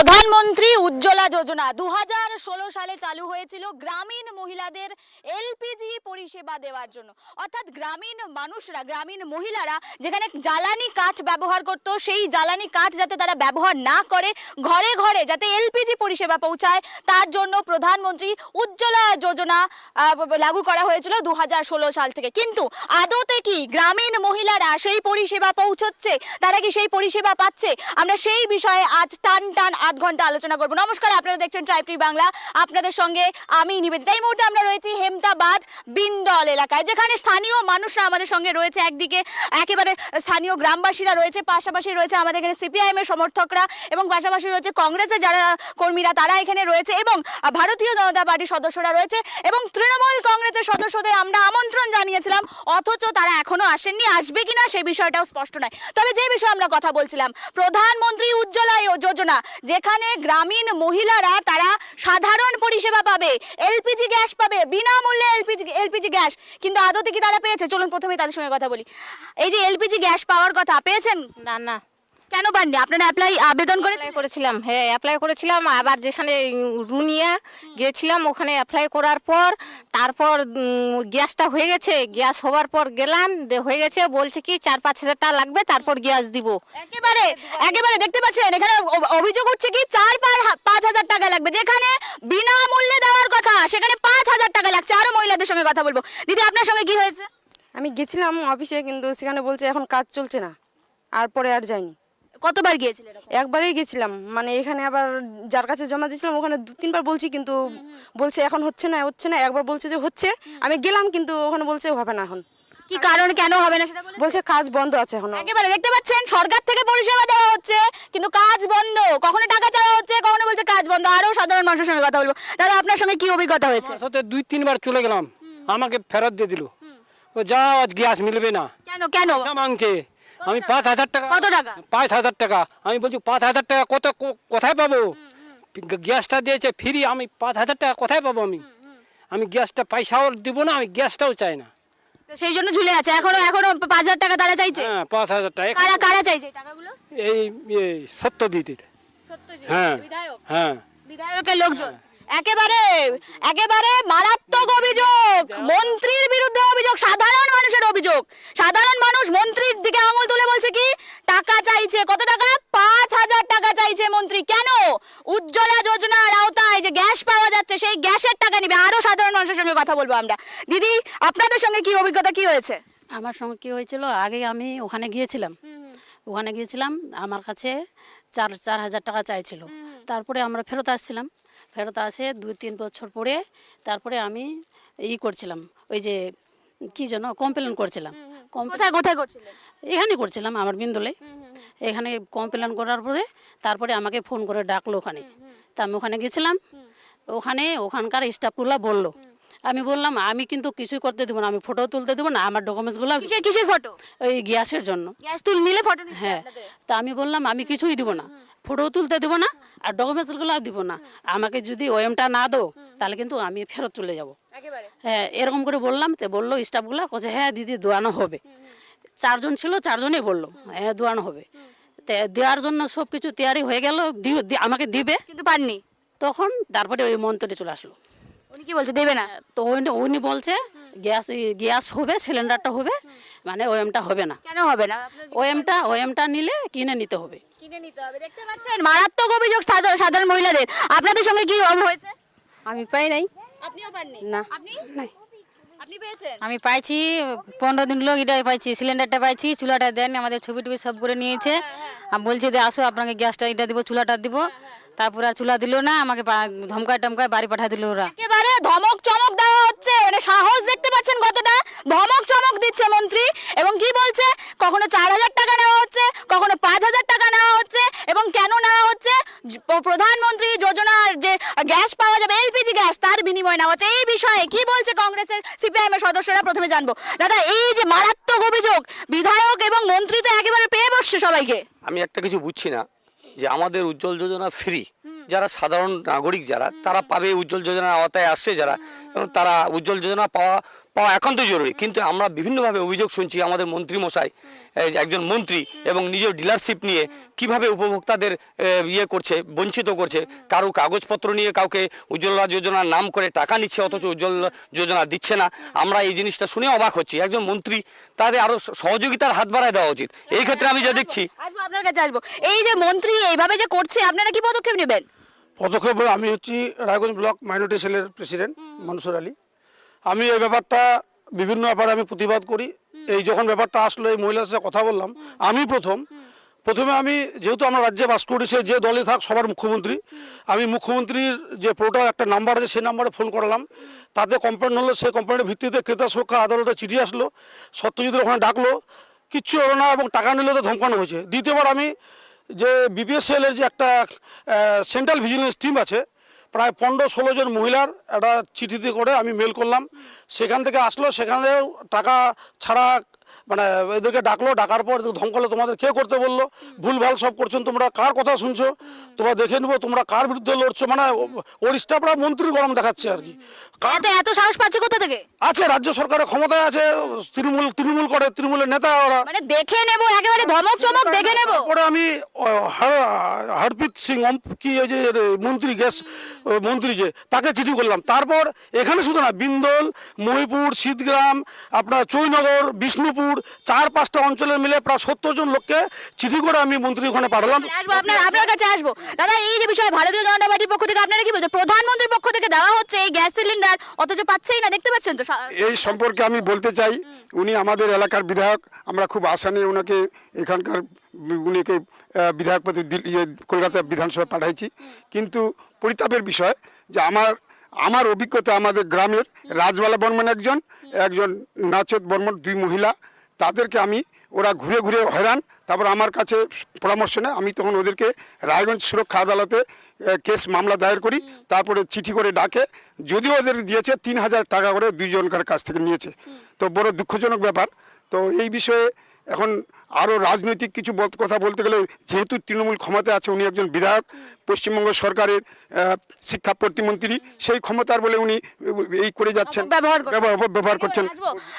প্রধানমন্ত্রী উজ্জ্বলা যোজনা। দু হাজার ষোলো সালে চালু হয়েছিল গ্রামীণ মহিলাদের এলপিজি পরিষেবা দেওয়ার জন্য। অর্থাৎ গ্রামীণ মানুষরা, গ্রামীণ মহিলারা যেখানে জ্বালানি কাঠ ব্যবহার করত, সেই জ্বালানি কাঠ যাতে তারা ব্যবহার না করে, ঘরে ঘরে যাতে এলপিজি পরিষেবা পৌঁছায়, তার জন্য প্রধানমন্ত্রী উজ্জ্বলা যোজনা লাগু করা হয়েছিল দু হাজার ষোলো সাল থেকে। কিন্তু আদতে কি গ্রামীণ মহিলারা সেই পরিষেবা পৌঁছচ্ছে? তারা কি সেই পরিষেবা পাচ্ছে? আমরা সেই বিষয়ে আজ টান টান আধ ঘণ্টা আলোচনা করব। নমস্কার, আপনারা দেখছেন ট্রাইব বাংলা আপনাদের সঙ্গে আমি নিবেদিতা। এই মুহূর্তে আমরা রয়েছি হেমতাবাদ বিন্দল এলাকায়, যেখানে স্থানীয় মানুষরা আমাদের সঙ্গে রয়েছে একদিকে। একেবারে স্থানীয় গ্রামবাসীরা রয়েছে, পাশাপাশি রয়েছে আমাদের এখানে সিপিআইএম এর সমর্থকরা এবং পাশাপাশি রয়েছে কংগ্রেসের যারা কর্মীরা, তারা এখানে রয়েছে এবং ভারতীয় জনতা পার্টির সদস্যরা রয়েছে এবং তৃণমূল কংগ্রেসের সদস্যদের আমরা আমন্ত্রণ জানিয়েছিলাম, অথচ তারা এখনও আসেননি। আসবে কিনা সেই বিষয়টাও স্পষ্ট নয়। তবে যে বিষয়ে আমরা কথা বলছিলাম, প্রধানমন্ত্রী উজ্জ্বলা যোজনা যোজনা যেখানে গ্রামীণ মহিলারা তারা সাধারণ পরিষেবা পাবে। এলপিজি গ্যাস পাবে, বিনামূল্যে এলপিজি এলপিজি গ্যাস। কিন্তু আদতে কি তারা পেয়েছে? চলুন প্রথমে তাদের সঙ্গে কথা বলি। এই যে এলপিজি গ্যাস পাওয়ার কথা, পেয়েছেন? না না। কেন পাননি আপনারা অ্যাপ্লাই আবেদন করেছেন? অ্যাপ্লাই করেছিলাম হ্যাঁ অ্যাপ্লাই করেছিলাম। আবার যেখানে রুনিয়া গিয়েছিলাম ওখানে অ্যাপ্লাই করার পর তারপর গ্যাসটা হয়ে গেছে। গ্যাস হওয়ার পর গেলাম হয়ে গেছে বলছে কি চার পাঁচ হাজার টাকা লাগবে তারপর গ্যাস দিব। একেবারে একেবারে দেখতে পাচ্ছেন এখানে অভিযোগ উঠছে কি চার পাঁচ হাজার টাকা লাগবে। যেখানে বিনামূল্যে দেওয়ার কথা সেখানে পাঁচ হাজার টাকা লাগছে। আরও মহিলাদের সঙ্গে কথা বলব। দিদি আপনার সঙ্গে কি হয়েছে? আমি গেছিলাম অফিসে কিন্তু সেখানে বলছে এখন কাজ চলছে না। আর পরে আর যাইনি। কতবার গিয়েছিলেন একবারই গেছিলাম। মানে এখানে আবার যার কাছে জমা দিয়েছিলাম ওখানে দু তিনবার বলছি কিন্তু বলছে এখন হচ্ছে না হচ্ছে না একবার বলছে যে হচ্ছে। আমি গেলাম কিন্তু ওখানে বলছে হবে না এখন। কি কারণ কেন হবে না সেটা বলছে? কাজ বন্ধ আছে এখন। একেবারে দেখতে পাচ্ছেন সরকার থেকে পরিষেবা দেওয়া হচ্ছে কিন্তু কাজ বন্ধ। কখনো টাকা চাওয়া হচ্ছে কখনো বলছে কাজ বন্ধ। আরও সাধারণ মানুষের সঙ্গে কথা বলব। দাদা আপনার সঙ্গে কি অভিজ্ঞতা হয়েছে? সাথে দুই তিনবার চলে গেলাম। আমাকে ফেরত দিয়ে দিল। ও যা আজ গ্যাস মিলবে না। কেন কেন? মাংছে। আমি পাঁচ হাজার টাকা। কত টাকা? পাঁচ হাজার টাকা। আমি বলছি পাঁচ হাজার টাকা কত কোথায় পাবো? গ্যাসটা দিয়েছে ফ্রি আমি পাঁচ হাজার টাকা কোথায় পাবো আমি? আমি গ্যাসটা পয়সাও দিব না আমি গ্যাসটাও চাই না। সেই জন্য ঝুলে আছে। এখনও এখনও পাঁচ হাজার টাকা তারা চাইছে? হ্যাঁ পাঁচ হাজার টাকা। কারা কারা চাইছে টাকাগুলো? এই এই সত্য দিদির হ্যাঁ। হ্যাঁ। বিধায়কের লোকজন? একেবারে একেবারে মারাত্মক অভিযোগ। মন্ত্রীর বিরুদ্ধে অভিযোগ। সাধারণ মানুষের অভিযোগ। সাধারণ মানুষ মন্ত্রীর দিকে আঙুল তুলে বলছে কি টাকা চাইছে। কত টাকা? পাঁচ হাজার টাকা চাইছে মন্ত্রী। কেন? উজ্জ্বলা যোজনার আওতায় যে গ্যাস পাওয়া যাচ্ছে সেই গ্যাসের টাকা নিবে। আরও সাধারণ মানুষের সঙ্গে কথা বলব আমরা। দিদি আপনাদের সঙ্গে কি অভিজ্ঞতা কি হয়েছে? আমার সঙ্গে কি হয়েছিল? আগে আমি ওখানে গিয়েছিলাম। ওখানে গিয়েছিলাম। আমার কাছে চার চার হাজার টাকা চাইছিল। তারপরে আমরা ফেরত আসছিলাম। ফেরত আসে দুই তিন বছর পরে তারপরে আমি ই করছিলাম। ওই যে কি যেন কমপ্লেন করছিলাম। কোথায় কোথায় করছিলেন? এখানে করছিলাম আমার বিন্দলে। এখানে কমপ্লেন করার পরে তারপরে আমাকে ফোন করে ডাকলো ওখানে। তা আমি ওখানে গেছিলাম। ওখানে ওখানকার স্টাফগুলো বলল। আমি বললাম আমি কিন্তু কিছুই করতে দেবো না আমি ফটো তুলতে দেবো না আমার ডকুমেন্টসগুলো কিসের কিসের ফটো ওই গ্যাসের জন্য। গ্যাস তুল নিলে ফটো হ্যাঁ। তা আমি বললাম আমি কিছুই দিব না। ফটো তুলতে দেবো না আর ডকুমেন্টসগুলো দিব না। আমাকে যদি ওএমটা না দো তাহলে কিন্তু আমি ফেরত চলে যাব। হ্যাঁ এরকম করে বললাম তো বলল স্টাফগুলো কোছে হ্যাঁ দিদি দোয়ানো হবে। চারজন ছিল চারজনই বলল হ্যাঁ দোয়ানো হবে। দেওয়ার জন্য সব কিছু তৈরি হয়ে গেল আমাকে দিবে। কিন্তু পাননি। তখন তারপরে ওই মন্ত্রী চলে আসলো। উনি কি বলছে দেবে না? তো উনি বলছে গ্যাস গ্যাস হবে সিলিন্ডারটা হবে মানে ওএমটা হবে না। কেন হবে না? ওএমটা ওএমটা নিলে কিনে নিতে হবে। কিনে নিতে হবে দেখতে পাচ্ছেন? মারাত্মক অভিযোগ সাধারণ সাধারণ মহিলাদের। আপনাদের সঙ্গে কি হয়েছে? আমি পাই নাই। আপনিও পাননি? না। আপনি? আপনি পেয়েছেন? আমি পাইছি পনেরো দিন লোক এটাই পাইছি সিলিন্ডারটা পাইছি চুলাটা দেন আমাদের ছবি টবি সব করে নিয়েছে। আর বলছে যে আসো আপনাকে গ্যাসটা এটা দিব চুলাটা দিব। তারপরে আর চুলা দিল না আমাকে পা- ধমকায় টমকায় বাড়ি পাঠা দিল ওরা। একেবারে ধমক চমক দেওয়া হচ্ছে মানে সাহস দেখতে পাচ্ছেন কতটা? ধমক চমক দিচ্ছে মন্ত্রী এবং কি বলছে? কখনো চার হাজার টাকা নেওয়া হচ্ছে কখনো পাঁচ হাজার টাকা নেওয়া হচ্ছে এবং কেন নেওয়া হচ্ছে জ- প- প্রধানমন্ত্রী যোজনার যে গ্যাস পাওয়া যাবে এলপিজি গ্যাস তার বিনিময়ে নেওয়া হচ্ছে এই বিষয়ে কি বলছে কংগ্রেসের সিপিআইএম এর সদস্যরা প্রথমে জানব দাদা এই যে মারাত্মক অভিযোগ বিধায়ক এবং মন্ত্রী তো একেবারে পেয়ে বসছে সবাইকে। আমি একটা কিছু বুঝছি না যে আমাদের উজ্জ্বল যোজনা ফ্রি যারা সাধারণ নাগরিক যারা তারা পাবে উজ্জ্বল যোজনার আওতায় আসছে যারা। এবং তারা উজ্জ্বল যোজনা পাওয়া পাওয়া একান্ত জরুরি। কিন্তু আমরা বিভিন্নভাবে অভিযোগ শুনছি আমাদের মন্ত্রী মশাই যে একজন মন্ত্রী এবং নিজের ডিলারশিপ নিয়ে কীভাবে উপভোক্তাদের ইয়ে করছে বঞ্চিত করছে। কারও কাগজপত্র নিয়ে কাউকে উজ্জ্বলা যোজনার নাম করে টাকা নিচ্ছে অথচ উজ্জ্বলা যোজনা দিচ্ছে না। আমরা এই জিনিসটা শুনে অবাক হচ্ছি। একজন মন্ত্রী তাদের আরও সহযোগিতার হাত বাড়ায় দেওয়া উচিত। এই ক্ষেত্রে আমি যা দেখছি আপনার কাছে আসব। এই যে মন্ত্রী এইভাবে যে করছে আপনারা কি পদক্ষেপ নেবেন? পদক্ষেপ আমি হচ্ছি রায়গঞ্জ ব্লক মাইনরিটি সেলের প্রেসিডেন্ট মনসুর আলী। আমি এই ব্যাপারটা বিভিন্ন ব্যাপারে আমি প্রতিবাদ করি। এই যখন ব্যাপারটা আসলো এই মহিলার সাথে কথা বললাম আমি প্রথম প্রথমে আমি যেহেতু আমরা রাজ্যে বাস করি সে যে দলে থাক সবার মুখ্যমন্ত্রী। আমি মুখ্যমন্ত্রীর যে পোর্টাল একটা নাম্বার আছে সেই নাম্বারে ফোন করালাম। তাতে কমপ্লেন হলো সেই কমপ্লেনের ভিত্তিতে ক্রেতা সুরক্ষা আদালতে চিঠি আসলো। সত্যজিতের ওখানে ডাকলো কিচ্ছু হলো না এবং টাকা নিলে তো ধমকানো হয়েছে। দ্বিতীয়বার আমি যে বিপিএসএল এর যে একটা সেন্ট্রাল ভিজিলেন্স টিম আছে প্রায় পনেরো ষোলো জন মহিলার একটা চিঠিতে করে আমি মেল করলাম। সেখান থেকে আসলো, সেখানেও টাকা ছাড়া মানে এদেরকে ডাকলো, ডাকার পর ধমকালো, তোমাদের কে করতে বলল? ভুলভাল সব করছেন তোমরা, কার কথা শুনছো? তোমরা দেখে নেব তোমরা কার বিরুদ্ধে লড়ছো। মানে ওর স্টাফরা মন্ত্রীর গরম দেখাচ্ছে আর কি। কার এত সাহস পাচ্ছে কোথা থেকে? আছে রাজ্য সরকারের ক্ষমতায় আছে তৃণমূল তৃণমূল করে তৃণমূলের নেতা ওরা। মানে দেখে নেব একেবারে ধমক চমক দেখে নেব। তারপরে আমি হরপ্রীত সিং কি ওই যে মন্ত্রী গ্যাস মন্ত্রী যে তাকে চিঠি করলাম। তারপর এখানে শুধু না বিন্দল মহিপুর শীতগ্রাম আপনার চৈনগর বিষ্ণুপুর চার পাঁচটা অঞ্চলে মিলে প্রায় সত্তর জন লোককে চিঠি করে আমি মন্ত্রী ওখানে পাঠালাম। আপনার আপনার কাছে আসব। দাদা এই যে বিষয়ে ভারতীয় জনতা পার্টির পক্ষ থেকে আপনারা কি বলছেন? প্রধানমন্ত্রীর পক্ষ থেকে দেওয়া হচ্ছে এই গ্যাস সিলিন্ডার অথচ পাচ্ছেই না দেখতে পাচ্ছেন তো? এই সম্পর্কে আমি বলতে চাই উনি আমাদের এলাকার বিধায়ক আমরা খুব আশা নিয়ে ওনাকে এখানকার উনিকে বিধায়ক পদে ইয়ে, কলকাতা বিধানসভা পাঠাইছি। কিন্তু পরিতাপের বিষয় যে আমার আমার অভিজ্ঞতা আমাদের গ্রামের রাজবালা বর্মন একজন একজন নাচত বর্মন দুই মহিলা তাদেরকে আমি ওরা ঘুরে ঘুরে হয়রান তারপর আমার কাছে পরামর্শ নেয়। আমি তখন ওদেরকে রায়গঞ্জ সুরক্ষা আদালতে কেস মামলা দায়ের করি। তারপরে চিঠি করে ডাকে। যদিও ওদের দিয়েছে তিন হাজার টাকা করে দুইজনকার কাছ থেকে নিয়েছে। তো বড় দুঃখজনক ব্যাপার। তো এই বিষয়ে এখন আরও রাজনৈতিক কিছু কথা বলতে গেলে যেহেতু তৃণমূল ক্ষমতায় আছে উনি একজন বিধায়ক পশ্চিমবঙ্গ সরকারের শিক্ষা প্রতিমন্ত্রী সেই ক্ষমতার বলে উনি এই করে যাচ্ছেন। অপব্যবহার করছেন। ব্যবহার করছেন।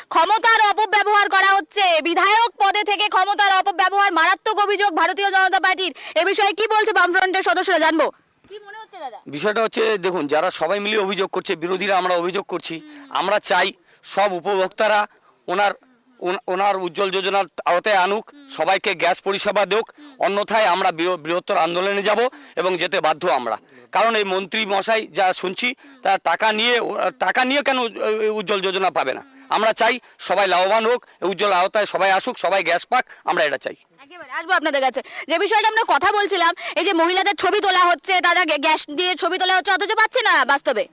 ক্ষমতার অপব্যবহার করা হচ্ছে। বিধায়ক পদে থেকে ক্ষমতার অপব্যবহার মারাত্মক অভিযোগ ভারতীয় জনতা পার্টির। এ বিষয়ে কি বলছে বামফ্রন্টের সদস্যরা? জানব। কি মনে হচ্ছে দাদা? বিষয়টা হচ্ছে দেখুন যারা সবাই মিলে অভিযোগ করছে বিরোধীরা আমরা অভিযোগ করছি। আমরা চাই সব উপভোক্তারা ওনার ওন- ওনার উজ্জ্বল যোজনার আওতায় আনুক সবাইকে গ্যাস পরিষেবা দেওক অন্যথায় আমরা বৃহ- বৃহত্তর আন্দোলনে যাব এবং যেতে বাধ্য আমরা। কারণ এই মন্ত্রী মশাই যা শুনছি তার টাকা নিয়ে টাকা নিয়ে কেন উজ্জ্বল যোজনা পাবে না? আমরা চাই সবাই লাভবান হোক উজ্জ্বল আওতায় সবাই আসুক সবাই গ্যাস পাক আমরা এটা চাই। আসব আপনাদের কাছে। যে বিষয়টা আমরা কথা বলছিলাম এই যে মহিলাদের ছবি তোলা হচ্ছে তারা গ্যা- গ্যাস দিয়ে ছবি তোলা হচ্ছে অথচ পাচ্ছে না বাস্তবে।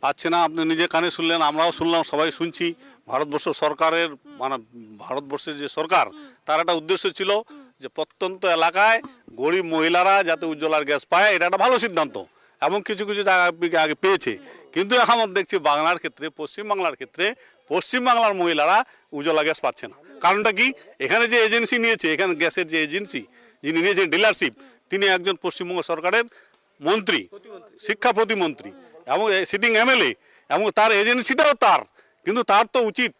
পাচ্ছে না, আপনি নিজে কানে শুনলেন, আমরাও শুনলাম, সবাই শুনছি। ভারতবর্ষ সরকারের মানে ভারতবর্ষের যে সরকার, তার একটা উদ্দেশ্য ছিল যে প্রত্যন্ত এলাকায় গরিব মহিলারা যাতে উজ্জ্বলার গ্যাস পায়, এটা একটা ভালো সিদ্ধান্ত। এবং কিছু কিছু জায়গা আগে- পেয়েছে। কিন্তু এখন দেখছি বাংলার ক্ষেত্রে, পশ্চিমবাংলার ক্ষেত্রে পশ্চিমবাংলার মহিলারা উজ্জ্বলা গ্যাস পাচ্ছে না। কারণটা কি? এখানে যে এজেন্সি নিয়েছে, এখানে গ্যাসের যে এজেন্সি, যিনি নিয়েছেন ডিলারশিপ, তিনি একজন পশ্চিমবঙ্গ সরকারের মন্ত্রী, শিক্ষা প্রতিমন্ত্রী। এবং সিটিং এমএলএ এবং তার এজেন্সিটাও তার, কিন্তু তার তো উচিত।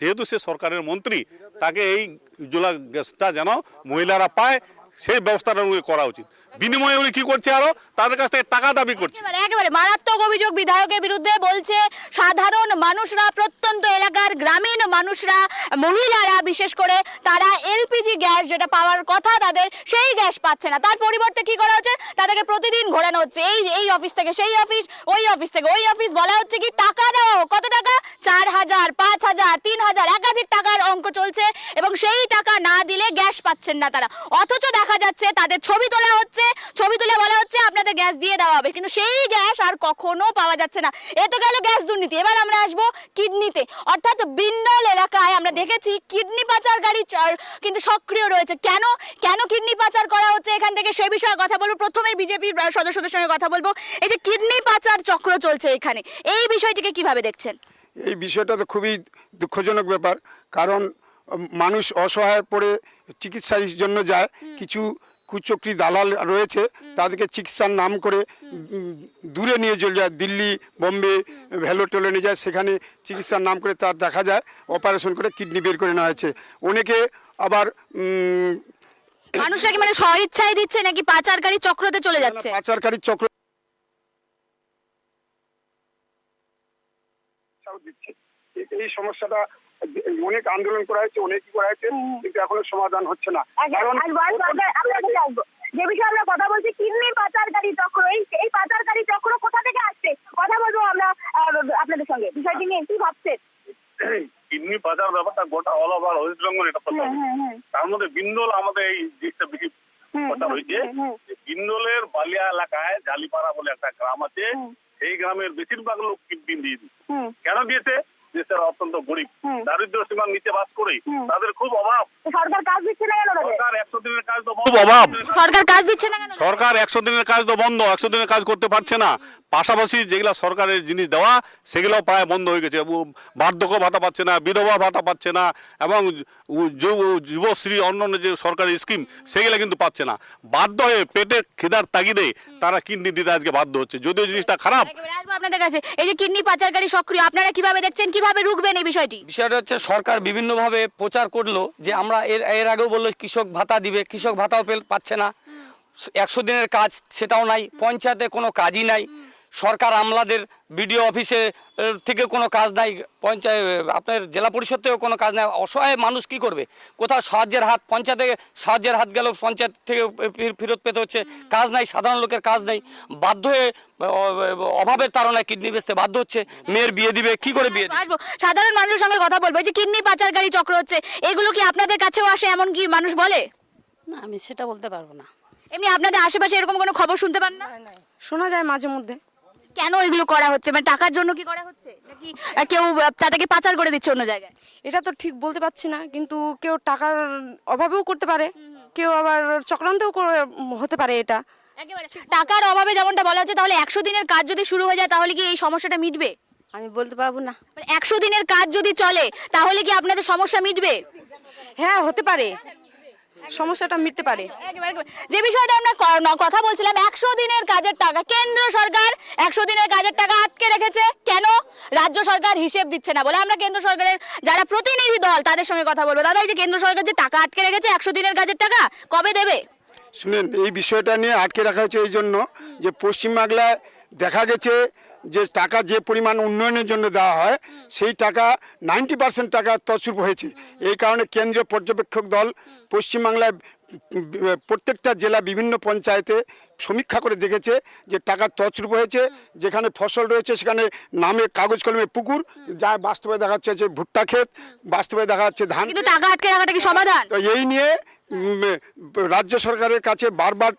যেহেতু সে সরকারের মন্ত্রী, তাকে এই উজ্জ্বলা গ্যাসটা যেন মহিলারা পায় সেই ব্যবস্থাটা উনি করা উচিত। বিনিময়ে উনি কি করছে আরও? তাদের কাছ থেকে টাকা দাবি করছে। একেবারে মারাত্মক অভিযোগ বিধায়কের বিরুদ্ধে বলছে, সাধারণ মানুষরা, প্রত্যন্ত এলাকার গ্রামীণ মানুষরা, মহিলারা, বিশেষ করে তারা এলপিজি গ্যাস যেটা পাওয়ার কথা তাদের, সেই গ্যাস পাচ্ছে না। তার পরিবর্তে কি করা হচ্ছে? তাদেরকে প্রতিদিন ঘোরানো হচ্ছে। এই এই অফিস থেকে, সেই অফিস ওই অফিস থেকে। ওই অফিস বলা হচ্ছে কি, টাকা দাও। কত টাকা? চার হাজার, পাঁচ হাজার, তিন হাজার। একাধিক টাকার অঙ্ক চলছে এবং সেই টাকা না দিলে গ্যাস পাচ্ছেন না তারা। অথচ দেখা যাচ্ছে, তাদের ছবি তোলা হচ্ছে। ছবি তুলে বলা হচ্ছে, আপনাদের গ্যাস দিয়ে দেওয়া হবে। কিন্তু সেই গ্যাস আর কখনো পাওয়া যাচ্ছে না। এ তো গেল গ্যাস দুর্নীতি। এবার আমরা আসব কিডনিতে। অর্থাৎ বিন্নল এলাকায় আমরা দেখেছি কিডনি পাচারকারী চ- কিন্তু সক্রিয় রয়েছে। কেন? কেন কিডনি পাচার করা হচ্ছে? এখান থেকে সে বিষয়ে কথা বলব। প্রথমেই বিজেপির সদস্যদের সঙ্গে কথা বলব। এই যে কিডনি পাচার চক্র চলছে এখানে, এই বিষয়টিকে কীভাবে দেখছেন? এই বিষয়টা তো খুবই দুঃখজনক ব্যাপার। কারণ মানুষ অসহায় পড়ে চিকিৎসার জন্য যায়। কিছু কুচক্রি দালাল রয়েছে তাদেরকে চিকিৎসার নাম করে দূরে নিয়ে চলে যায় দিল্লি বোম্বে ভ্যালো টোলে নিয়ে যায় সেখানে চিকিৎসার নাম করে তার দেখা যায় অপারেশন করে কিডনি বের করে নেওয়া হয়েছে। অনেকে আবার মানুষরা কি মানে স্বইচ্ছায় দিচ্ছে নাকি পাচারকারী চক্রতে চলে যাচ্ছে? পাচারকারী চক্র এই সমস্যাটা অনেক আন্দোলন করা হয়েছে অনেক করা হয়েছে কিন্তু এখনও সমাধান হচ্ছে না। কারণ যে বিষয়ে আমরা কথা বলছি কিডনি পাচারকারী চক্র এই পাচারকারী চক্র কোথা থেকে আসছে? কথা বলব আমরা আপনাদের সঙ্গে। বিষয়টি নিয়ে কি ভাবছেন? কিডনি পাচার ব্যাপারটা গোটা অল ওভার ওয়েস্ট বেঙ্গল এটা হয়েছে। তার মধ্যে বিন্দল আমাদের এই জিনিসটা বেশি কথা হয়েছে। বিন্দলের বালিয়া এলাকায় জালিপাড়া বলে একটা গ্রাম আছে সেই গ্রামের বেশিরভাগ লোক কিডনি দিয়ে দিচ্ছে কেন দিয়েছে? দেশের অত্যন্ত গরিব। দারিদ্র সীমার নিচে বাস করে তাদের খুব অভাব। সরকার কাজ দিচ্ছে না কেন সরকার একশো দিনের কাজ তো খুব অভাব। সরকার কাজ দিচ্ছে না কেন সরকার একশো দিনের কাজ তো বন্ধ একশো দিনের কাজ করতে পারছে না। পাশাপাশি যেগুলা সরকারের জিনিস দেওয়া সেগুলো প্রায় বন্ধ হয়ে গেছে। বার্ধক্য ভাতা পাচ্ছে না বিধবা ভাতা পাচ্ছে না এবং যুবশ্রী অন্যান্য যে সরকারি স্কিম সেগুলো কিন্তু পাচ্ছে না। বাধ্য হয়ে পেটে খিদার তাগিদে তারা কিডনি দিতে আজকে বাধ্য হচ্ছে। যদিও জিনিসটা খারাপ। আপনাদের কাছে। এই যে কিডনি পাচারকারী সক্রিয় আপনারা কীভাবে দেখছেন? কীভাবে রুখবেন এই বিষয়টি? বিষয়টা হচ্ছে সরকার বিভিন্নভাবে প্রচার করল যে আমরা এর এর আগেও বলল কৃষক ভাতা দিবে, কৃষক ভাতাও পাচ্ছে না। একশো দিনের কাজ সেটাও নাই, পঞ্চায়েতে কোনো কাজই নাই। সরকার আমলাদের বিডিও অফিসে থেকে কোনো কাজ নাই পঞ্চায়েত আপনার জেলা পরিষদ থেকেও কোনো কাজ নাই। অসহায় মানুষ কি করবে? কোথাও সাহায্যের হাত পঞ্চায়েতে সাহায্যের হাত গেল পঞ্চায়েত থেকে ফির- ফেরত পেতে হচ্ছে। কাজ নাই সাধারণ লোকের কাজ নেই। বাধ্য হয়ে অভাবের তাড়নায় কিডনি বেচতে বাধ্য হচ্ছে। মেয়ের বিয়ে দিবে কি করে বিয়ে আসব। সাধারণ মানুষের সঙ্গে কথা বলব। এই যে কিডনি পাচারকারী চক্র হচ্ছে এগুলো কি আপনাদের কাছেও আসে এমন কি মানুষ বলে? না আমি সেটা বলতে পারব না। এমনি আপনাদের আশেপাশে এরকম কোনো খবর শুনতে পান না? শোনা যায় মাঝে মধ্যে। কেন এগুলো করা হচ্ছে? মানে টাকার জন্য কি করা হচ্ছে? নাকি কেউ তাদেরকে পাচার করে দিচ্ছে অন্য জায়গায়? এটা তো ঠিক বলতে পারছি না কিন্তু কেউ টাকার অভাবেও করতে পারে কেউ আবার চক্রান্তও হতে পারে এটা। একেবারে টাকার অভাবে যেমনটা বলা হচ্ছে তাহলে একশো দিনের কাজ যদি শুরু হয়ে যায় তাহলে কি এই সমস্যাটা মিটবে? আমি বলতে পারব না। একশো দিনের কাজ যদি চলে তাহলে কি আপনাদের সমস্যা মিটবে? হ্যাঁ হতে পারে। সমস্যাটা মিটতে পারে। যে বিষয়টা আমরা কথা বলছিলাম একশো দিনের কাজের টাকা। কেন্দ্র সরকার একশো দিনের কাজের টাকা আটকে রেখেছে। কেন? রাজ্য সরকার হিসেব দিচ্ছে না বলে। আমরা কেন্দ্র সরকারের যারা প্রতিনিধি দল তাদের সঙ্গে কথা বলব। দাদা এই যে কেন্দ্র সরকার যে টাকা আটকে রেখেছে একশো দিনের কাজের টাকা কবে দেবে? শুনেন এই বিষয়টা নিয়ে আটকে রাখা হয়েছে এই জন্য যে পশ্চিমবাংলায় দেখা গেছে যে টাকা যে পরিমাণ উন্নয়নের জন্য দেওয়া হয় সেই টাকা নাইনটি পার্সেন্ট টাকা তছরূপ হয়েছে। এই কারণে কেন্দ্রীয় পর্যবেক্ষক দল পশ্চিমবাংলায় প্রত্যেকটা জেলা বিভিন্ন পঞ্চায়েতে সমীক্ষা করে দেখেছে যে টাকা তছরূপ হয়েছে যেখানে ফসল রয়েছে সেখানে নামে কাগজ কলমে পুকুর যা বাস্তবে দেখা যাচ্ছে যে ভুট্টা ক্ষেত বাস্তবে দেখা যাচ্ছে ধান টাকা আটকে রাখাটা কি সমাধান? তো এই নিয়ে রাজ্য সরকারের কাছে বারবার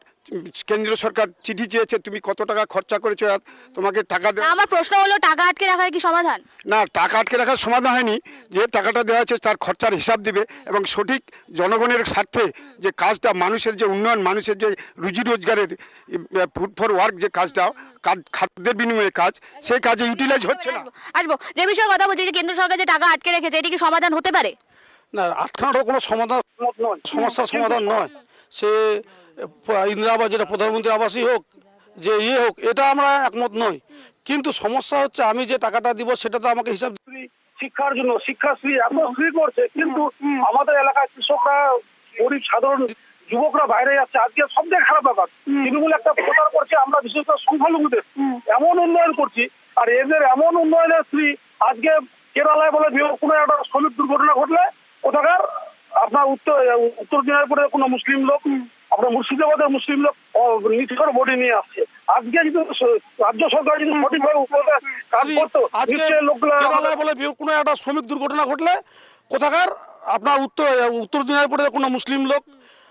কেন্দ্রীয় সরকার চিঠি চেয়েছে তুমি কত টাকা খরচা করেছ আর তোমাকে টাকা দেওয়া আমার প্রশ্ন হলো টাকা আটকে রাখার কি সমাধান? না টাকা আটকে রাখার সমাধান হয়নি। যে টাকাটা দেওয়া হচ্ছে তার খরচার হিসাব দিবে এবং সঠিক জনগণের স্বার্থে যে কাজটা মানুষের যে উন্নয়ন মানুষের যে রুজি রোজগারের ফুড ফর ওয়ার্ক যে কাজটা খাদ্যের বিনিময়ে কাজ সেই কাজে ইউটিলাইজ হচ্ছে না। আসব যে বিষয়ে কথা বলছি যে কেন্দ্র সরকার যে টাকা আটকে রেখেছে এটি কি সমাধান হতে পারে? না আটকানোটা কোনো সমাধান সমস্যার সমাধান নয়। সে ইন্দিরা আবাস যেটা প্রধানমন্ত্রী আবাসই হোক যে ইয়ে হোক এটা আমরা একমত নই। কিন্তু সমস্যা হচ্ছে আমি যে টাকাটা দিব সেটা তো আমাকে হিসাব শিক্ষার জন্য শিক্ষাশ্রী এত ফ্রি করছে কিন্তু আমাদের এলাকার কৃষকরা গরিব সাধারণ যুবকরা বাইরে যাচ্ছে। আজকে সব থেকে খারাপ ব্যাপার তৃণমূল একটা প্রচার করছে আমরা বিশেষ করে সংখ্যালঘুদের। এমন উন্নয়ন করছি আর এদের এমন উন্নয়নের শ্রী আজকে কেরালায় বলে কোনো একটা শ্রমিক দুর্ঘটনা ঘটলে কোথাকার আপনার উত্তর উত্তর দিনাজপুরের কোনো মুসলিম লোক আপনার মুর্শিদাবাদের মুসলিম লোক নিচের বডি নিয়ে আসছে। আজকে যদি রাজ্য সরকার যদি সঠিকভাবে কাজ করতো নিশ্চয়ই লোকগুলো বলে কোনো একটা শ্রমিক দুর্ঘটনা ঘটলে কোথাকার? আপনার উত্তর উত্তর দিনাজপুরের কোনো মুসলিম লোক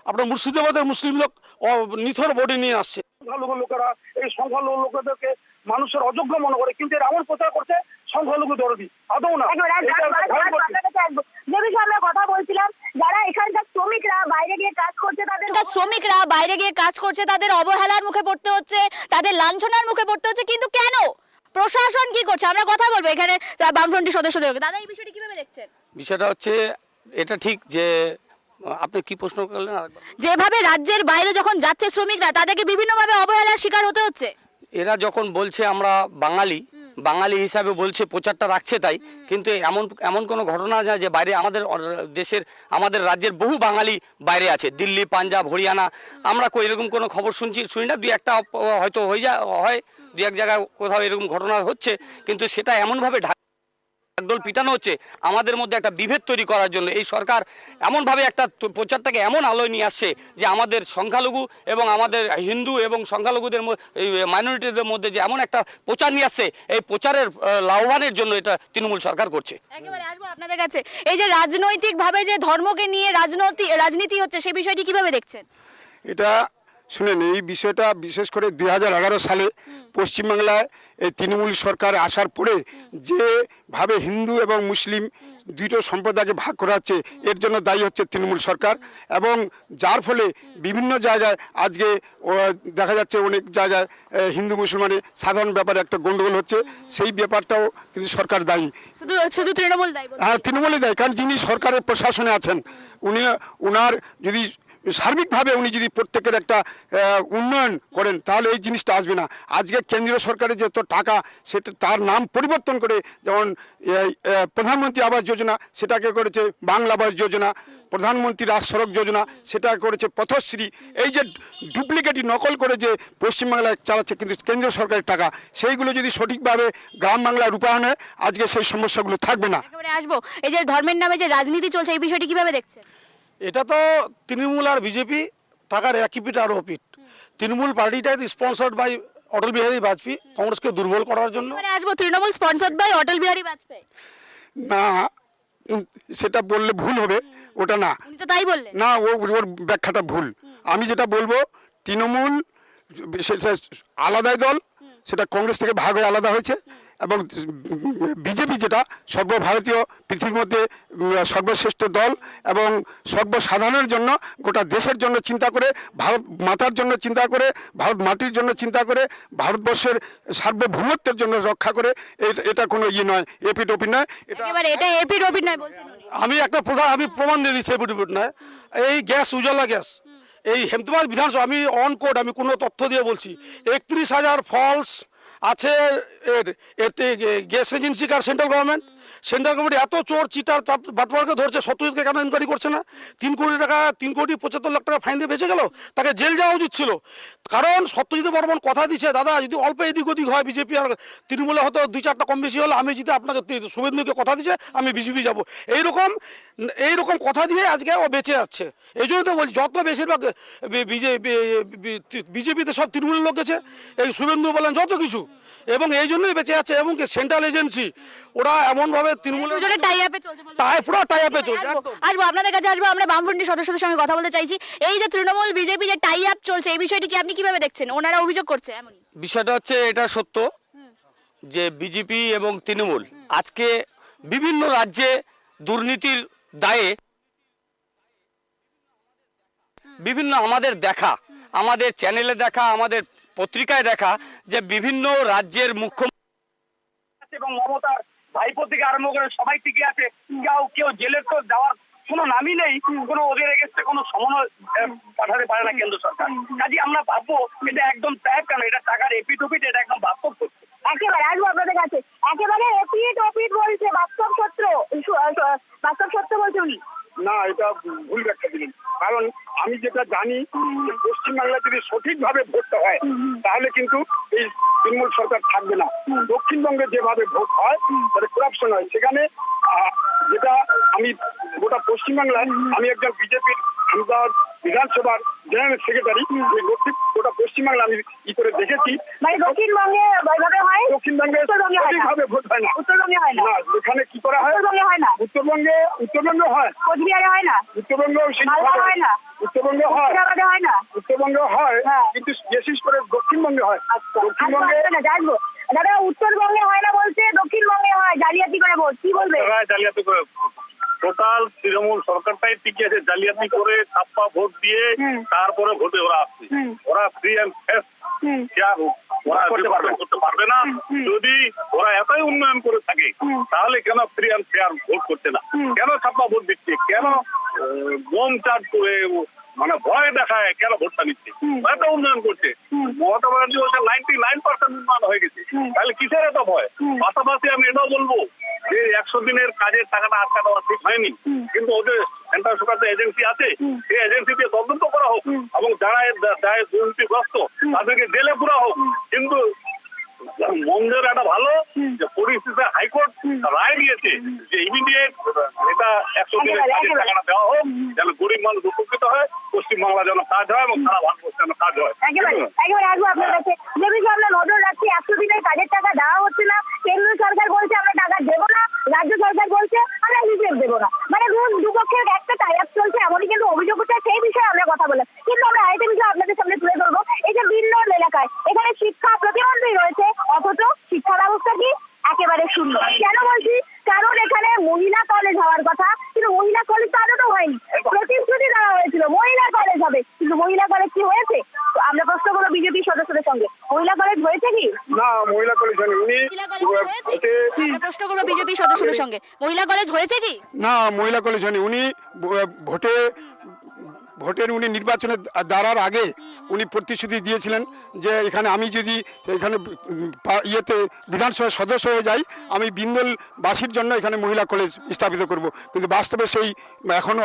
আপনার মুর্শিদাবাদের মুসলিম লোক নিথর বডি নিয়ে আসছে। সংখ্যালঘু লোকেরা এই সংখ্যালঘু লোকেদেরকে মানুষের অযোগ্য মনে করে কিন্তু এরা এমন প্রচার করছে সংখ্যালঘু দরদি। আদৌ না। যে বিষয়ে আমরা কথা বলছিলাম যারা এখানকার শ্রমিকরা বাইরে গিয়ে কাজ করছে তাদের শ্রমিকরা বাইরে গিয়ে কাজ করছে তাদের অবহেলার মুখে পড়তে হচ্ছে তাদের লাঞ্ছনার মুখে পড়তে হচ্ছে কিন্তু কেন? প্রশাসন কি করছে? আমরা কথা বলব এখানে বামফ্রন্টের সদস্যদের দাদা এই বিষয়টি কীভাবে দেখছেন? বিষয়টা হচ্ছে এটা ঠিক যে আপনি কি প্রশ্ন করলেন? যেভাবে রাজ্যের বাইরে যখন যাচ্ছে শ্রমিকরা তাদেরকে বিভিন্নভাবে অবহেলার শিকার হতে হচ্ছে। এরা যখন বলছে আমরা বাঙালি বাঙালি হিসাবে বলছে, প্রচারটা রাখছে তাই। কিন্তু এমন এমন কোনো ঘটনা যায় যে বাইরে আমাদের দেশের, আমাদের রাজ্যের বহু বাঙালি বাইরে আছে। দিল্লি, পাঞ্জাব, হরিয়ানা, আমরা কই এরকম কোনো খবর শুনছি, শুনি না। দুই একটা হয়তো হয়ে যায়, হয়। দু এক জায়গায় কোথাও এরকম ঘটনা হচ্ছে। কিন্তু সেটা এমনভাবে ঢাক একদল পিটানো হচ্ছে আমাদের মধ্যে একটা বিভেদ তৈরি করার জন্য এই সরকার এমনভাবে একটা প্রচারটাকে এমন আলোয় নিয়ে আসছে যে আমাদের সংখ্যালঘু এবং আমাদের হিন্দু এবং সংখ্যালঘুদের মাইনরিটিদের মধ্যে যে এমন একটা প্রচার নিয়ে আসছে এই প্রচারের লাভবানের জন্য এটা তৃণমূল সরকার করছে। একেবারে আসব আপনাদের কাছে। এই যে রাজনৈতিকভাবে যে ধর্মকে নিয়ে রাজনৈতিক রাজনীতি হচ্ছে সেই বিষয়টি কীভাবে দেখছেন? এটা শুনেন এই বিষয়টা বিশেষ করে দুই হাজার এগারো সালে পশ্চিমবাংলায় এই তৃণমূল সরকার আসার পরে যেভাবে হিন্দু এবং মুসলিম দুটো সম্প্রদায়কে ভাগ করা হচ্ছে এর জন্য দায়ী হচ্ছে তৃণমূল সরকার এবং যার ফলে বিভিন্ন জায়গায় আজকে দেখা যাচ্ছে অনেক জায়গায় হিন্দু মুসলমানের সাধারণ ব্যাপারে একটা গণ্ডগোল হচ্ছে সেই ব্যাপারটাও কিন্তু সরকার দায়ী। শুধু শুধু তৃণমূল দায়ী হ্যাঁ তৃণমূলে দেয় কারণ যিনি সরকারের প্রশাসনে আছেন উনি ওনার যদি সার্বিকভাবে উনি যদি প্রত্যেকের একটা উন্নয়ন করেন, তাহলে এই জিনিসটা আসবে না। আজকে কেন্দ্রীয় সরকারের যত টাকা, সেটা, তার নাম পরিবর্তন করে যেমন প্রধানমন্ত্রী আবাস যোজনা, সেটাকে করেছে বাংলা আবাস যোজনা, প্রধানমন্ত্রী রাজ সড়ক যোজনা, সেটা করেছে পথশ্রী। এই যে ডুপ্লিকেটই নকল করে যে পশ্চিমবাংলায় চালাচ্ছে কিন্তু কেন্দ্রীয় সরকারের টাকা, সেইগুলো যদি সঠিকভাবে গ্রাম বাংলায় রূপায়ণ, আজকে সেই সমস্যাগুলো থাকবে না। আসব। এই যে ধর্মের নামে যে রাজনীতি চলছে, এই বিষয়টি কীভাবে দেখছেন? এটা তো তৃণমূল আর বিজেপি টাকার একই পিঠ আর পিঠ। তৃণমূল পার্টিটাই স্পন্সার্ড বাই অটল বিহারী বাজপেয়ী কংগ্রেসকে দুর্বল করার জন্য। আসব তৃণমূল স্পন্সর্ড বাই অটল বিহারী বাজপেয়ী। না সেটা বললে ভুল হবে ওটা না। তাই বললেন। না ও ওর ব্যাখ্যাটা ভুল। আমি যেটা বলব তৃণমূল সেটা আলাদাই দল সেটা কংগ্রেস থেকে ভাগ হয়ে আলাদা হয়েছে। এবং বিজেপি যেটা সর্বভারতীয় পৃথিবীর মধ্যে সর্বশ্রেষ্ঠ দল এবং সর্বসাধারণের জন্য গোটা দেশের জন্য চিন্তা করে ভারত মাতার জন্য চিন্তা করে ভারত মাটির জন্য চিন্তা করে ভারতবর্ষের সার্বভৌমত্বের জন্য রক্ষা করে এটা- কোনো ইয়ে নয় এপিট ওপি নয় এটা এপি রবি নয় আমি একটা প্রধান আমি প্রমাণ দিয়ে দিচ্ছি এপিট নয়। এই গ্যাস উজালা গ্যাস এই হেমতমাল বিধানসভা আমি অন কোড আমি কোনো তথ্য দিয়ে বলছি একত্রিশ হাজার ফলস আছে এর এতে গ্যাস এজেন্সি কার সেন্ট্রাল গভর্নমেন্ট সেন্ট্রাল গভর্নমেন্ট এত চোর, চিটার বাটপারকে ধরছে, সত্যজিৎকে কেন ইনকোয়ারি করছে না? তিন কোটি টাকা, তিন কোটি পঁচাত্তর লাখ টাকা ফাইন দিয়ে বেঁচে গেল? তাকে জেল যাওয়া উচিত ছিল। কারণ সত্যজিৎ বর্মন কথা দিচ্ছে, দাদা, যদি অল্প এদিক ওদিক হয় বিজেপি আর তৃণমূলে হয়তো দুই চারটা কম বেশি হলে আমি জিতে আপনাকে শুভেন্দুকে কথা দিচ্ছে, আমি বিজেপি যাব। এইরকম এইরকম কথা দিয়ে আজকে ও বেঁচে যাচ্ছে। এই জন্য তো বলছি, যত বেশিরভাগ বিজেপি বিজেপিতে সব তৃণমূলের লোক গেছে, এই শুভেন্দু বলেন, যত কিছু। এবং এই জন্যই বেঁচে যাচ্ছে, এবং সেন্ট্রাল এজেন্সি ওরা এমনভাবে তৃণমূলের দুজনে টাই আপে চলছে বলছেন। পুরো টাই আপে চলছে আসব আপনাদের কাছে আসব আমরা বামফ্রন্টের সদস্যদের সঙ্গে কথা বলতে চাইছি। এই যে তৃণমূল বিজেপি যে টাই আপ চলছে এই বিষয়টি কি আপনি কীভাবে দেখছেন? ওনারা অভিযোগ করছে এমনই। বিষয়টা হচ্ছে এটা সত্য যে বিজেপি এবং তৃণমূল আজকে বিভিন্ন রাজ্যে দুর্নীতির দায়ে বিভিন্ন আমাদের দেখা আমাদের চ্যানেলে দেখা আমাদের পত্রিকায় দেখা যে বিভিন্ন রাজ্যের মুখ্য এবং মমতার ভাইপো থেকে আরম্ভ করে সবাই টিকে আছে। কেউ কেউ জেলে তো যাওয়ার কোনো নামই নেই। কোনো ওদের এগেস্টে কোনো সমন্বয় পাঠাতে পারে না কেন্দ্র সরকার। কাজে আমরা ভাববো এটা একদম ট্যাপ কেন এটা টাকার এপিট ওপিট এটা একদম বাস্তব সত্য। একেবারে আসব আপনাদের কাছে। একেবারে এপিট ওপিট বলছে বাস্তব সত্য। বাস্তব সত্য বলছে উনি। না, এটা ভুল ব্যাখ্যা দিলেন। কারণ আমি যেটা জানি পশ্চিমবাংলা যদি সঠিকভাবে ভোটটা হয়, তাহলে কিন্তু এই তৃণমূল সরকার থাকবে না। দক্ষিণবঙ্গে যেভাবে ভোট হয় তাহলে করাপশন হয়। সেখানে যেটা আমি গোটা পশ্চিমবাংলায়, আমি একজন বিজেপির বিধানসভার জেনারেল সেক্রেটারি গোটা পশ্চিমবাংলা আমি ই করে দেখেছি। মানে দক্ষিণবঙ্গে ওইভাবে হয়? দক্ষিণবঙ্গে হয় সঠিকভাবে ভোট হয় না। উত্তরবঙ্গে হয় না? এখানে কি করা হয়? উত্তরবঙ্গে হয় না? উত্তরবঙ্গে উত্তরবঙ্গে হয়। কোচবিহারে হয় না? উত্তরবঙ্গ হয়। না? উত্তরবঙ্গে হয়। হয় না? উত্তরবঙ্গে হয় হ্যাঁ। কিন্তু বিশেষ করে দক্ষিণবঙ্গে হয়। আচ্ছা। দক্ষিণবঙ্গে জানব। দাদা উত্তরবঙ্গে হয় না বলছে দক্ষিণবঙ্গে হয় জালিয়াতি করে ভোট। কি বলবে? জালিয়াতি করে টোটাল তৃণমূল সরকারটাই টিকে আছে জালিয়াতি করে ছাপ্পা ভোট দিয়ে তারপরে ভোটে ওরা আসছে ওরা ফ্রি অ্যান্ড ফেস ওরা করতে পারবে। না যদি ওরা এতই উন্নয়ন করে থাকে তাহলে কেন ফ্রি অ্যান্ড ফেয়ার ভোট করছে না? কেন ছাপ্পা ভোট দিচ্ছে? কেন বোম চার্জ করে মানে ভয় দেখায় কেন ভোটটা নিচ্ছে? এত উন্নয়ন করছে। মমতা ব্যানার্জি বলছে নাইনটি নাইন পার্সেন্ট উন্নয়ন হয়ে গেছে। তাহলে কিসের এত ভয়? পাশাপাশি আমি এটাও বলব যে একশো দিনের কাজের টাকাটা আটকা দেওয়া ঠিক হয়নি। কিন্তু ওদের সেন্ট্রাল সরকার যে এজেন্সি আছে সেই এজেন্সি দিয়ে তদন্ত করা হোক এবং যারা এর দা- দুর্নীতিগ্রস্ত তাদেরকে জেলে পুরা হোক। কিন্তু মন্দের একটা ভালো যে পরিস্থিতিতে হাইকোর্ট রায় দিয়েছে যে ইমিডিয়েট এটা একশো দিনের কাজের টাকাটা দেওয়া হোক যেন গরিব মানুষ উপকৃত হয় পশ্চিমবাংলা যেন কাজ হয় এবং সারা ভারতবর্ষ যেন কাজ হয়। একেবারে আসব আপনার কাছে। যে বিষয়ে আমরা নজর রাখছি একশো দিনের কাজের টাকা দেওয়া হচ্ছে না। কেন্দ্র সরকার বলছে আমরা টাকা দেবো না রাজ্য সরকার বলছে আমরা হিসেব দেবো না। মানে রোজ দুপক্ষের একটা টাই আপ চলছে এমনই কিন্তু অভিযোগ উঠছে সেই বিষয়ে আমরা কথা বললাম। কিন্তু আমরা আরেকটা বিষয় আপনাদের সামনে তুলে ধরবো। এই যে বিন্নর এলাকায় এখানে শিক্ষা প্রতিমন্ত্রী রয়েছে অথচ শিক্ষা ব্যবস্থা কি একেবারে শূন্য কেন বলছি কারণ এখানে মহিলা কলেজ হওয়ার কথা কিন্তু মহিলা কলেজ তো আদৌ হয়নি প্রতিশ্রুতি দেওয়া হয়েছিল মহিলা কলেজ হবে কিন্তু মহিলা কলেজ কি হয়েছে তো আমরা প্রশ্ন করব বিজেপি সদস্যদের সঙ্গে মহিলা কলেজ হয়েছে কি না মহিলা কলেজ উনি মহিলা কলেজ কি হয়েছে আমরা প্রশ্ন বিজেপি সদস্যদের সঙ্গে। মহিলা কলেজ হয়েছে কি? না, মহিলা কলেজ হয়নি। উনি ভোটে, ভোটের উনি নির্বাচনে দাঁড়ার আগে উনি প্রতিশ্রুতি দিয়েছিলেন যে এখানে আমি যদি এখানে ইয়েতে বিধানসভার সদস্য হয়ে যাই, আমি বিন্দলবাসীর জন্য এখানে মহিলা কলেজ স্থাপিত করব। কিন্তু বাস্তবে সেই এখনও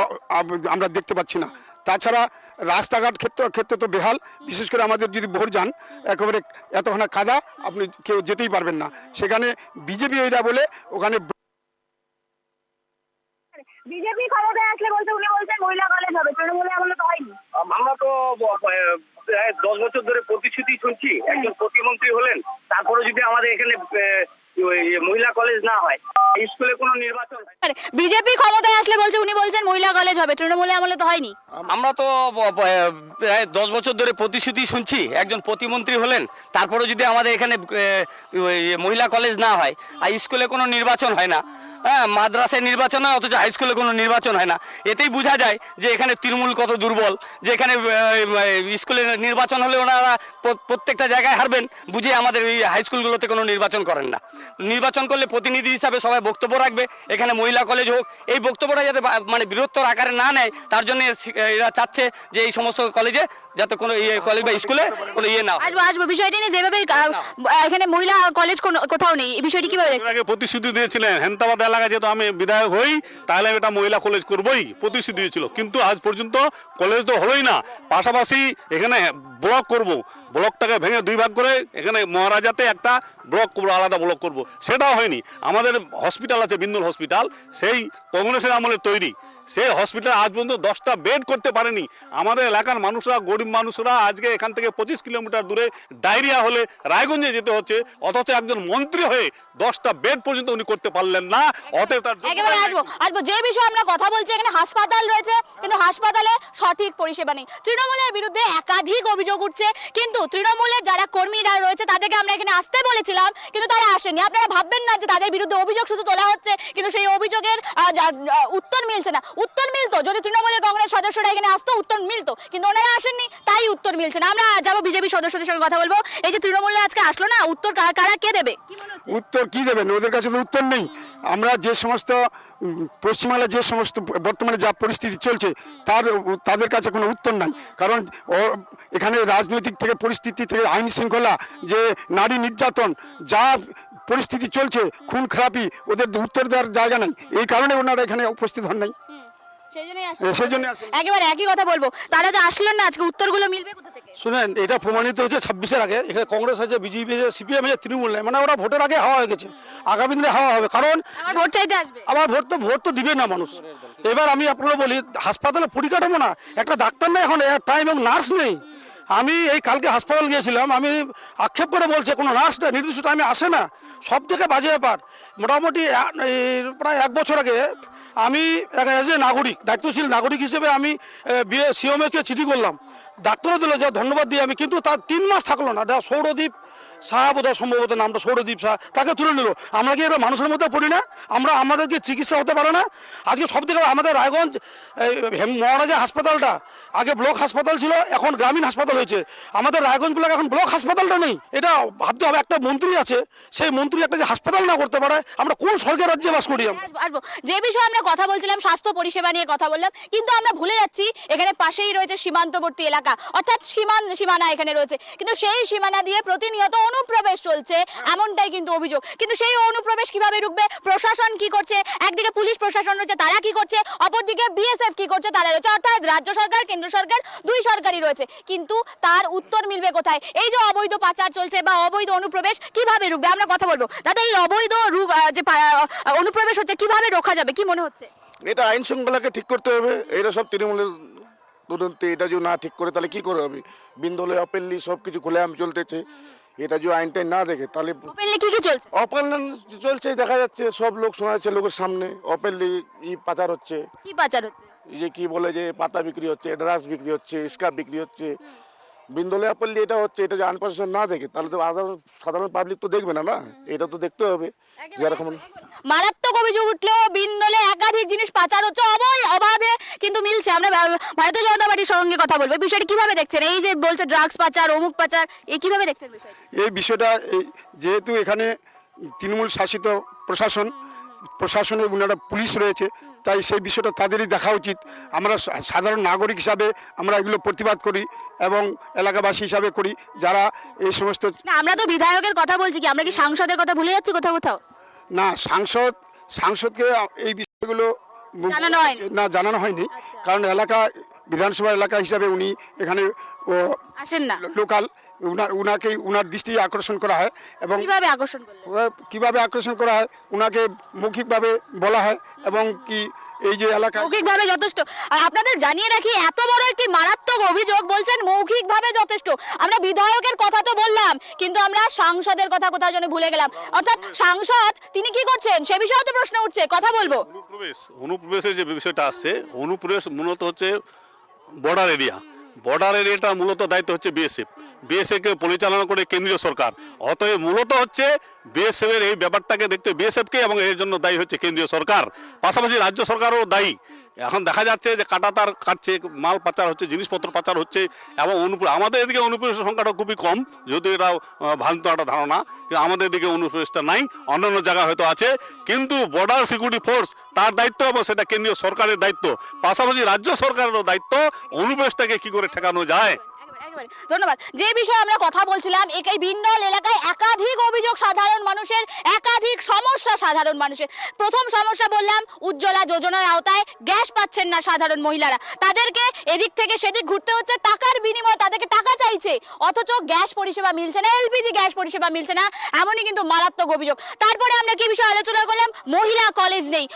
আমরা দেখতে পাচ্ছি না। তাছাড়া রাস্তাঘাট ক্ষেত্র, ক্ষেত্রে তো বেহাল। বিশেষ করে আমাদের যদি ভোট যান, একেবারে এতখানা কাদা, আপনি কেউ যেতেই পারবেন না। সেখানে বিজেপি এইটা বলে ওখানে বিজেপি ক্ষমতায় আসলে বলছে উনি বলছেন মহিলা কলেজ হবে। তৃণমূলে আমলে তো হয়নি। আমরা তো প্রায় দশ বছর ধরে প্রতিশ্রুতি শুনছি। একজন প্রতিমন্ত্রী হলেন তারপরে যদি আমাদের এখানে আহ, মহিলা কলেজ না হয় স্কুলে কোনো নির্বাচন বিজেপি ক্ষমতায় আসলে বলছে উনি বলছেন মহিলা কলেজ হবে। তৃণমূলে আমলে তো হয়নি। আমরা তো প্রায় দশ বছর ধরে প্রতিশ্রুতি শুনছি। একজন প্রতিমন্ত্রী হলেন তারপরে যদি আমাদের এখানে মহিলা কলেজ না হয় আর স্কুলে কোনো নির্বাচন হয় না হ্যাঁ মাদ্রাসায় নির্বাচন হয় অথচ হাই স্কুলে কোনো নির্বাচন হয় না এতেই বোঝা যায় যে এখানে তৃণমূল কত দুর্বল যে এখানে স্কুলে নির্বাচন হলে ওনারা প্রত্যেকটা জায়গায় হারবেন বুঝে আমাদের এই হাই স্কুলগুলোতে কোনো নির্বাচন করেন না নির্বাচন করলে প্রতিনিধি হিসাবে সবাই বক্তব্য রাখবে এখানে মহিলা কলেজ হোক এই বক্তব্যটা যাতে মানে বৃহত্তর আকারে না নেয় তার জন্য এরা চাচ্ছে যে এই সমস্ত কলেজে যাতে কোনো ইয়ে কলেজ বা স্কুলে কোনো ইয়ে না হয়। আসব আসব বিষয়টি নিয়ে যেভাবে এখানে মহিলা কলেজ কোনো- কোথাও নেই এই বিষয়টি কীভাবে? প্রতিশ্রুতি দিয়েছিলেন হেন্তাবাদ এলাকায় যেহেতু আমি বিধায়ক হই, তাহলে আমি এটা মহিলা কলেজ করবই, প্রতিশ্রুতি দিয়েছিল। কিন্তু আজ পর্যন্ত কলেজ তো হলোই না। পাশাপাশি এখানে ব্লক করব। ব্লকটাকে ভেঙে দুই ভাগ করে এখানে মহারাজাতে একটা ব্লক করব, আলাদা ব্লক করব। সেটাও হয়নি। আমাদের হসপিটাল আছে বিন্দুল হসপিটাল সেই কংগ্রেসের আমলে তৈরি। সেই হসপিটাল আজ পর্যন্ত দশটা বেড করতে পারেনি। আমাদের এলাকার মানুষরা গরিব মানুষরা আজকে এখান থেকে পঁচিশ কিলোমিটার দূরে ডায়রিয়া হলে রায়গঞ্জে যেতে হচ্ছে। অথচ একজন মন্ত্রী হয়ে দশটা বেড পর্যন্ত উনি করতে পারলেন না। অতএব তার একেবারে আসব। আসব। যে বিষয়ে আমরা কথা বলছি এখানে হাসপাতাল রয়েছে কিন্তু হাসপাতালে সঠিক পরিষেবা নেই। তৃণমূলের বিরুদ্ধে একাধিক অভিযোগ উঠছে কিন্তু তৃণমূলের যারা কর্মীরা রয়েছে তাদেরকে আমরা এখানে আসতে বলেছিলাম কিন্তু তারা আসেনি আপনারা ভাববেন না যে তাদের বিরুদ্ধে অভিযোগ শুধু তোলা হচ্ছে কিন্তু সেই অভিযোগের উত্তর মিলছে না। উত্তর মিলতো। যদি তৃণমূলের কংগ্রেস সদস্যরা এখানে আসতো উত্তর মিলতো। কিন্তু ওনারা আসেননি তাই উত্তর মিলছে না। আমরা যাব বিজেপি সদস্যদের সঙ্গে কথা বলব। এই যে তৃণমূলে আজকে আসলো না উত্তর কারা কারা কে দেবে? উত্তর কি দেবেন ওদের কাছে তো উত্তর নেই। আমরা যে সমস্ত উম, পশ্চিমবাংলায় যে সমস্ত বর্তমানে যা পরিস্থিতি চলছে তার তাদের কাছে কোনো উত্তর নাই। কারণ ও- এখানে রাজনৈতিক থেকে পরিস্থিতি থেকে আইন শৃঙ্খলা যে নারী নির্যাতন যা পরিস্থিতি চলছে খুন খারাপি ওদের উত্তর দেওয়ার জায়গা নাই। এই কারণে ওনারা এখানে উপস্থিত হন নাই। একেবারে একই কথা বলব। তারা যে আসলেন না আজকে উত্তরগুলো মিলবে কোথা থেকে? শুনেন এটা প্রমাণিত হচ্ছে ছাব্বিশের আগে। এখানে কংগ্রেস আছে বিজেপি আছে সিপিএম আছে তৃণমূল নেই। মানে ওরা ভোটের আগে হাওয়া হয়ে গেছে। আগামী দিনে হাওয়া হবে। কারণ ভোট চাইতে আসবে। আবার ভোট তো ভোট তো দিবে না মানুষ। এবার আমি বলি হাসপাতালে পরিকাঠামো না। একটা ডাক্তার নেই এখন টাইম এবং নার্স নেই। আমি এই কালকে হাসপাতাল গিয়েছিলাম আমি আক্ষেপ করে বলছে কোনো নার্স না নির্দিষ্ট টাইমে আসে না। সব থেকে বাজে ব্যাপার। মোটামুটি প্রায় এক বছর আগে আমি এজ এ নাগরিক, দায়িত্বশীল নাগরিক হিসেবে আমি বিয়ে সিওমকে চিঠি করলাম। ডাক্তারও দিল যে ধন্যবাদ দিয়ে আমি, কিন্তু তার তিন মাস থাকল না। এটা সৌরদীপ সাহা বোধ সম্ভবত নামটা সৌরদীপ সাহা তাকে তুলে নিল। আমরা কি এবার মানুষের মধ্যে পড়ি না? আমরা আমাদের কি চিকিৎসা হতে পারে না? আজকে সব থেকে আমাদের রায়গঞ্জ মহারাজা হাসপাতালটা, আগে ব্লক হাসপাতাল ছিল, এখন গ্রামীণ হাসপাতাল হয়েছে। আমাদের রায়গঞ্জ ব্লক এখন ব্লক হাসপাতালটা নেই। এটা ভাবতে হবে, একটা মন্ত্রী আছে, সেই মন্ত্রী একটা যে হাসপাতাল না করতে পারে, আমরা কোন স্বর্গের রাজ্যে বাস করি যে বিষয়ে আমরা কথা বলছিলাম, স্বাস্থ্য পরিষেবা নিয়ে কথা বললাম, কিন্তু আমরা ভুলে যাচ্ছি, এখানে পাশেই রয়েছে সীমান্তবর্তী এলাকা। অর্থাৎ সীমান, সীমানা এখানে রয়েছে। কিন্তু সেই সীমানা দিয়ে প্রতিনিয়ত অনুপ্রবেশ চলছে, এমনটাই কিন্তু অভিযোগ। কিন্তু সেই অনুপ্রবেশ কীভাবে রুখবে? প্রশাসন কি করছে? একদিকে পুলিশ প্রশাসন রয়েছে, তারা কি করছে? অপরদিকে বিএসএফ কি করছে? তারা রয়েছে। অর্থাৎ রাজ্য সরকার, কেন্দ্র সরকার, দুই সরকারই রয়েছে। কিন্তু তার উত্তর মিলবে কোথায়? এই যে অবৈধ পাচার চলছে বা অবৈধ অনুপ্রবেশ কীভাবে রুখবে? আমরা কথা বলব। দাদা এই অবৈধ যে অনুপ্রবেশ হচ্ছে, কীভাবে রোখা যাবে? কি মনে হচ্ছে? এটা আইন শৃঙ্খলাকে ঠিক করতে হবে। এটা সব তৃণমূলের দুর্নীতি এটা যদি না ঠিক করে, তাহলে কি করে হবে? বিন্দলে অপেল্লি সব কিছু খুলে আমি চলতেছে। এটা যদি আইনটাই না দেখে তাহলে ওপেনলি কি কি চলছে। দেখা যাচ্ছে সব লোক শোনা যাচ্ছে লোকের সামনে। অপেনলি ই পাচার হচ্ছে। কি পাচার হচ্ছে? এই যে কি বলে যে পাতা বিক্রি হচ্ছে ড্রাস বিক্রি হচ্ছে স্কাপ বিক্রি হচ্ছে। বিন্দলে অপেল্লি এটা হচ্ছে এটা যে আনপ্রশাসন না দেখে তাহলে তো সাধারণ সাধারণ পাবলিক তো দেখবে না না? এটা তো দেখতে হবে। যেরকম মারাত্মক অভিযোগ উঠলেও বিন্দলে একাধিক জিনিস পাচার হচ্ছে অবৈ অবাধে কিন্তু মিলছে। আমরা ভারতীয় জনতা পার্টির সঙ্গে কথা বলব। বিষয়টি কীভাবে দেখছেন? এই যে বলছে ড্রাগস পাচার অমুক পাচার এই কীভাবে দেখছেন বিষয়টি? এই বিষয়টা যেহেতু এখানে তৃণমূল শাসিত প্রশাসন প্রশাসনে ওনারা পুলিশ রয়েছে তাই সেই বিষয়টা তাদেরই দেখা উচিত। আমরা সাধারণ নাগরিক হিসাবে আমরা এগুলো প্রতিবাদ করি এবং এলাকাবাসী হিসাবে করি যারা এই সমস্ত না আমরা তো বিধায়কের কথা বলছি কি? আমরা কি সাংসদের কথা ভুলে যাচ্ছি কোথাও কোথাও? না সাংসদ সাংসদকে এই বিষয়গুলো না জানানো হয়নি। কারণ এলাকা বিধানসভা এলাকা হিসাবে উনি এখানে ও আসেন না। লোকাল উনার উনাকেই উনার দৃষ্টি আকর্ষণ করা হয় এবং কীভাবে আকর্ষণ কীভাবে আকর্ষণ করা হয় উনাকে মৌখিকভাবে বলা হয় এবং কি এই যে এলাকা মৌখিকভাবে যথেষ্ট। আর আপনাদের জানিয়ে রাখি এত বড় একটি মারাত্মক অভিযোগ বলছেন মৌখিকভাবে যথেষ্ট। আমরা বিধায়কের কথা তো বললাম কিন্তু আমরা সাংসদের কথা কোথাও যেন ভুলে গেলাম। অর্থাৎ সাংসদ তিনি কি করছেন? সে বিষয়েও তো প্রশ্ন উঠছে কথা বলব। অনুপ্রবেশ অনুপ্রবেশের যে বিষয়টা আসছে অনুপ্রবেশ মূলত হচ্ছে বর্ডার এরিয়া বর্ডার এরিয়াটা মূলত দায়িত্ব হচ্ছে বিএসএফ বিএসএফ কে পরিচালনা করে কেন্দ্রীয় সরকার। অতএব মূলত হচ্ছে বিএসএফ এর এই ব্যাপারটাকে দেখতে বিএসএফ কে এবং এর জন্য দায়ী হচ্ছে কেন্দ্রীয় সরকার। পাশাপাশি রাজ্য সরকারও দায়ী। এখন দেখা যাচ্ছে যে কাটা তার কাটছে, মাল পাচার হচ্ছে, জিনিসপত্র পাচার হচ্ছে এবং অনুপ্র আমাদের এদিকে অনুপ্রবেশের সংখ্যাটা খুবই কম, যেহেতু এটা ভ্রান্ত একটা ধারণা। কিন্তু আমাদের এদিকে অনুপ্রবেশটা নাই, অন্যান্য জায়গায় হয়তো আছে। কিন্তু বর্ডার সিকিউরিটি ফোর্স তার দায়িত্ব এবং সেটা কেন্দ্রীয় সরকারের দায়িত্ব। পাশাপাশি রাজ্য সরকারেরও দায়িত্ব অনুপ্রবেশটাকে কি করে ঠেকানো যায়। ধন্যবাদ। যে বিষয়ে আমরা কথা বলছিলাম এই বিন্ডল এলাকায় একাধিক অভিযোগ সাধারণ মানুষের, একাধিক সমস্যা সাধারণ মানুষের। প্রথম সমস্যা বললাম, উজ্জ্বলা যোজনার আওতায় গ্যাস পাচ্ছেন না সাধারণ মহিলারা। তাদেরকে এদিক থেকে সেদিক ঘুরতে হচ্ছে, টাকার বিনিময়ে তাদেরকে টাকা চাইছে। অথচ গ্যাস পরিষেবা মিলছে না, এলপিজি গ্যাস পরিষেবা মিলছে না, এমনই কিন্তু মারাত্মক অভিযোগ। তারপরে আমরা কি বিষয়ে আলোচনা করলাম? মহিলা কলেজ নেই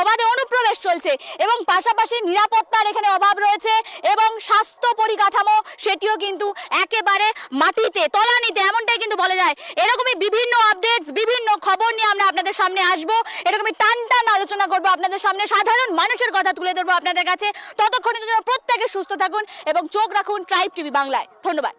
অবাধে অনুপ্রবেশ চলছে এবং পাশাপাশি নিরাপত্তার এখানে অভাব রয়েছে এবং স্বাস্থ্য পরিকাঠামো সেটিও কিন্তু একেবারে মাটিতে, তলানিতে, এমনটাই কিন্তু বলা যায়। এরকমই বিভিন্ন আপডেটস বিভিন্ন খবর নিয়ে আমরা আপনাদের সামনে আসব। এরকমই টান টান আলোচনা করব আপনাদের সামনে। সাধারণ মানুষের কথা তুলে ধরবো আপনাদের কাছে। ততক্ষণে যেন প্রত্যেকে সুস্থ থাকুন এবং চোখ রাখুন ট্রাইব টিভি বাংলায়। ধন্যবাদ।